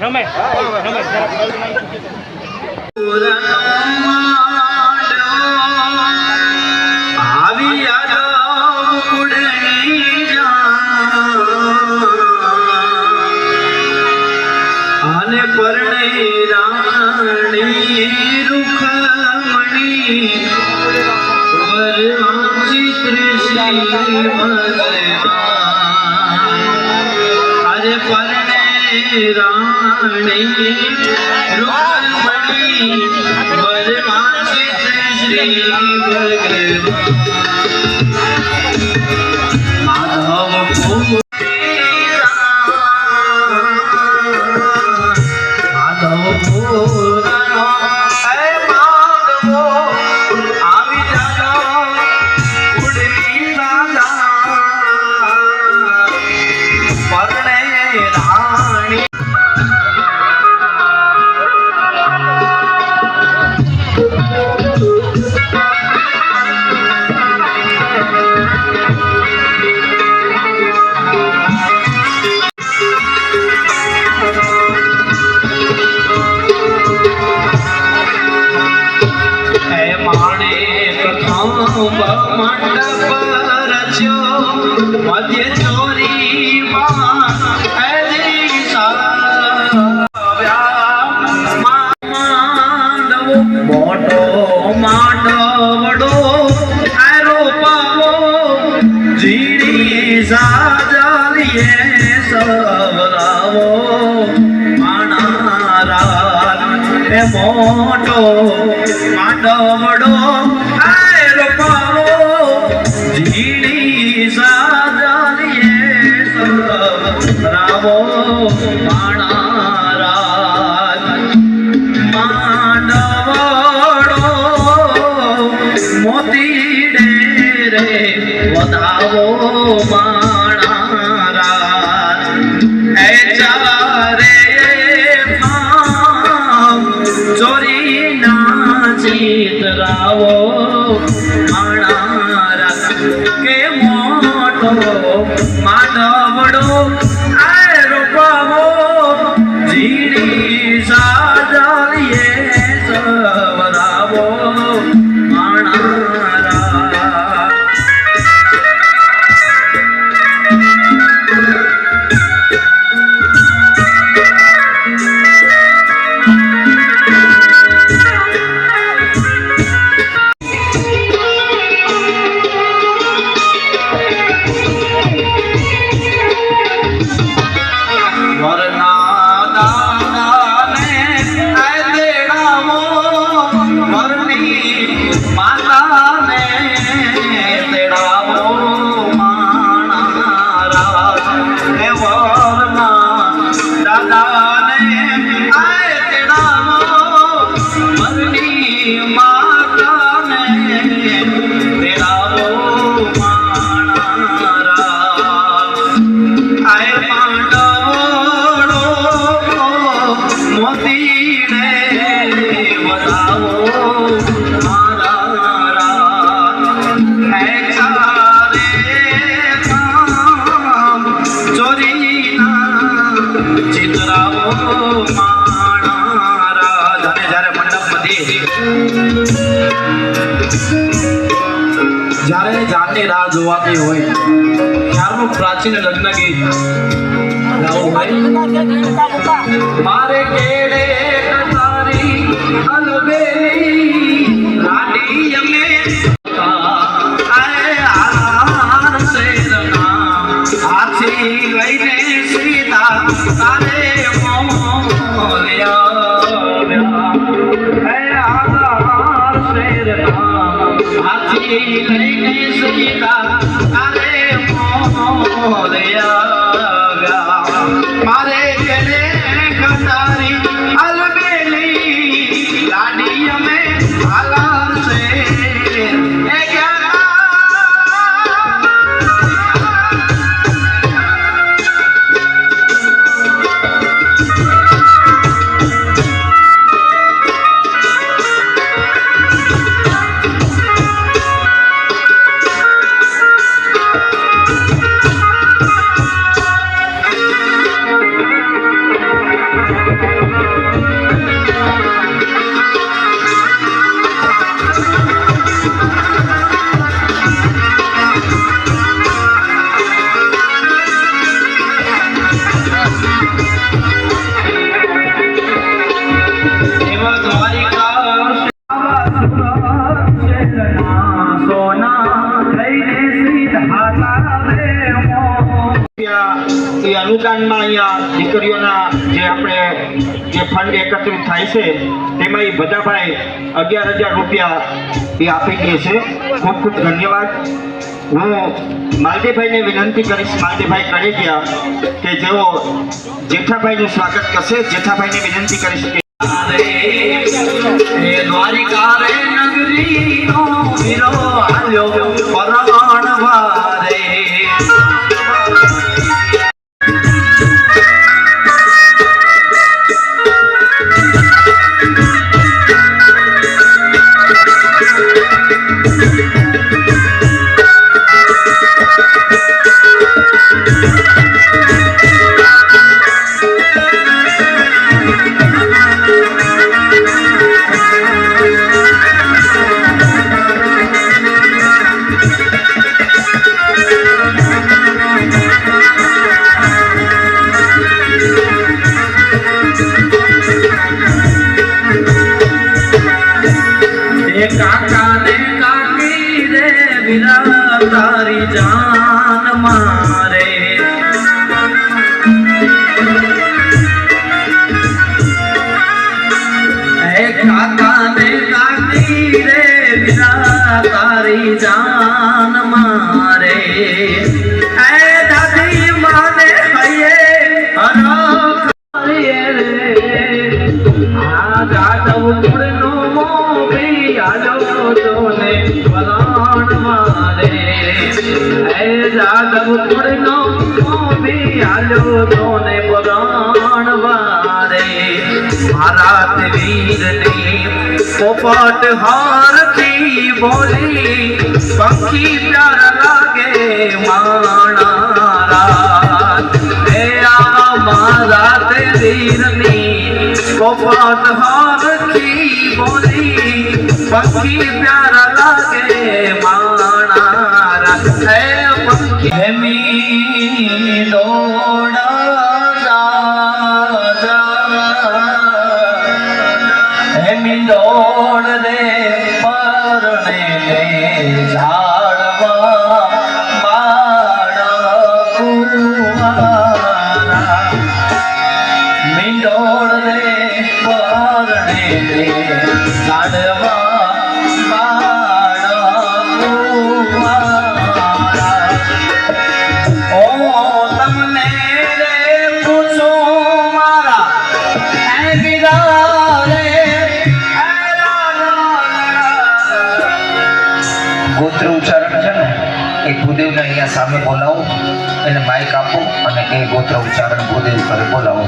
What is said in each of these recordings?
રમેશ રમેશ રાણી રૂકમણી વરમાચિત શ્રી ભગવાન મોટો માંડવડો આ માધવડો मर नहीं मान વર્ષોથી રાહ જોવાતી હોય ત્યારનું પ્રાચીન લગ્ન ગીત મારે કેડે તારી અલબેલી રાડી અમે હાથી લઈને સીધા તારે મોર્યા હે આ શેર हाथी नहीं सकीता अरे मोरिया થાય તેમાં એ બધાભાઈ અગિયાર હજાર રૂપિયા એ આપી દે છે. ખૂબ ખૂબ ધન્યવાદ. હું માલતીભાઈને વિનંતી કરીશ, માલતીભાઈ કરી ગયા કે જેઓ જેઠાભાઈનું સ્વાગત કરશે, જેઠાભાઈને વિનંતી કરીશ કે દ્વારિકા રે નગરી નો વિરો હાલ્યો વિરા તારી જાન મારે હે દાદી માને હૈયે હરો રે આ જાદવ કુળનો મોભી આજો તોને પરાણ મારે હે જાદવ કુળનો મોભી આજો તોને પરાણ વારે મારા વીરની પોપટ बोली बोली पखी प्यार लागे माना रात। तेरा मारा तेरी गोपात हार की बोली, पखी प्यार लागे माना એ ભૂદેવને અહીંયા સામે બોલાવો, એને માઇક આપો અને એ ગોત્ર ઉચ્ચારણ ભૂદેવ કરે, બોલાવો.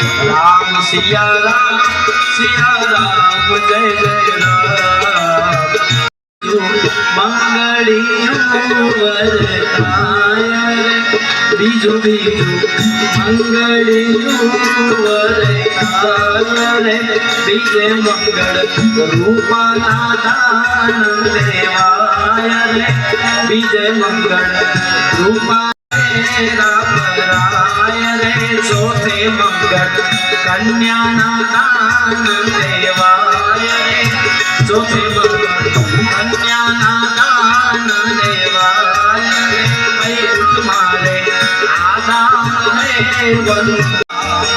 રામ સિયા રામ સિયા રામ, જય જય રામ. મંગળિયું વરતાય બીજું બીજું મંગળિયું વરતાય રે. બીજે મંગળ રૂપાના દાન દેવાય રે. બીજે મંગળ રૂપા રાય રે ચોથે મંગળ કન્યાના દાન દેવાય રે ચોથે મંગળ કન્યાના દાન દેવાય રે વૈકુંઠ મારે આદામ હે વરુ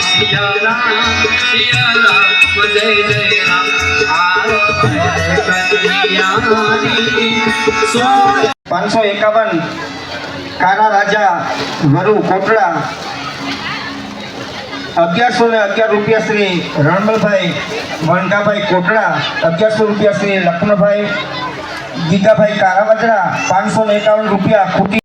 સિયા રામ સિયા રામ જય જય રામ આરતી કન્યાની સોળ પાંચસો એકાવન કાના રાજા વરુ કોટડા અગિયારસો ને અગિયાર રૂપિયા શ્રી રણમલભાઈ વણકાભાઈ કોટડા, અગિયારસો રૂપિયા શ્રી લક્ષ્મણભાઈ, ગીગાભાઈ કારાવજરા પાંચસો ને એકાવન રૂપિયા ખૂટી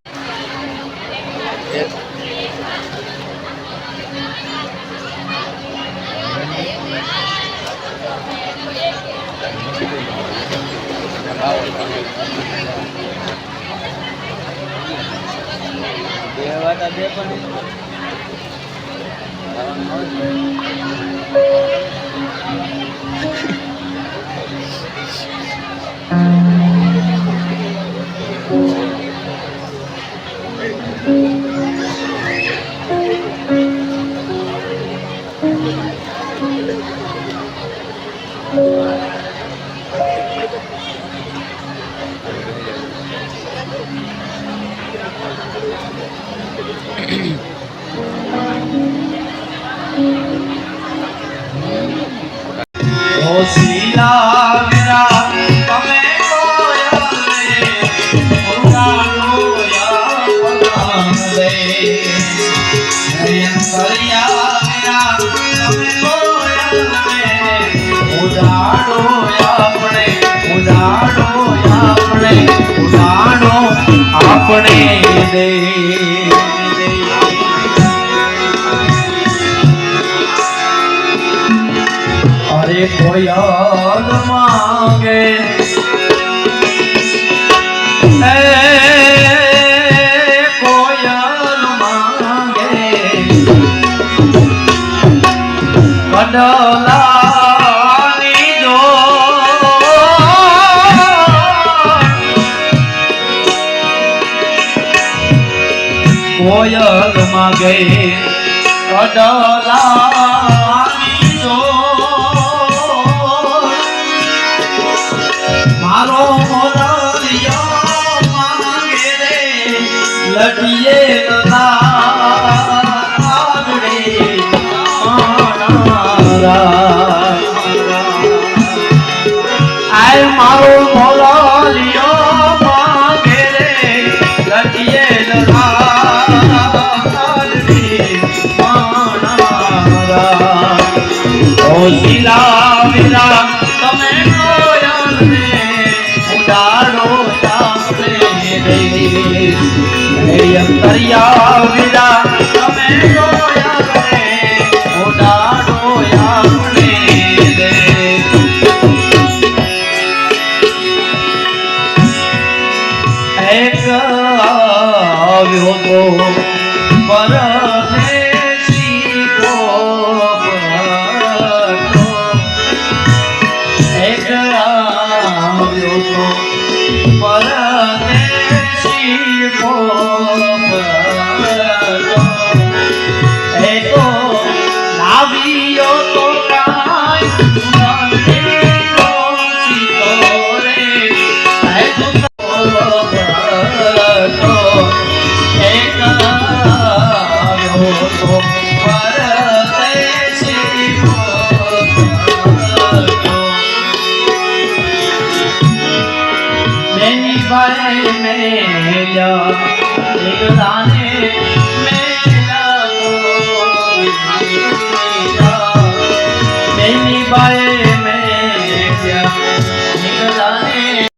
અરે કોયલ માંગે. કોયલ માંગે. કડલાની જો કોયલ માંગે. કડલાની ઓ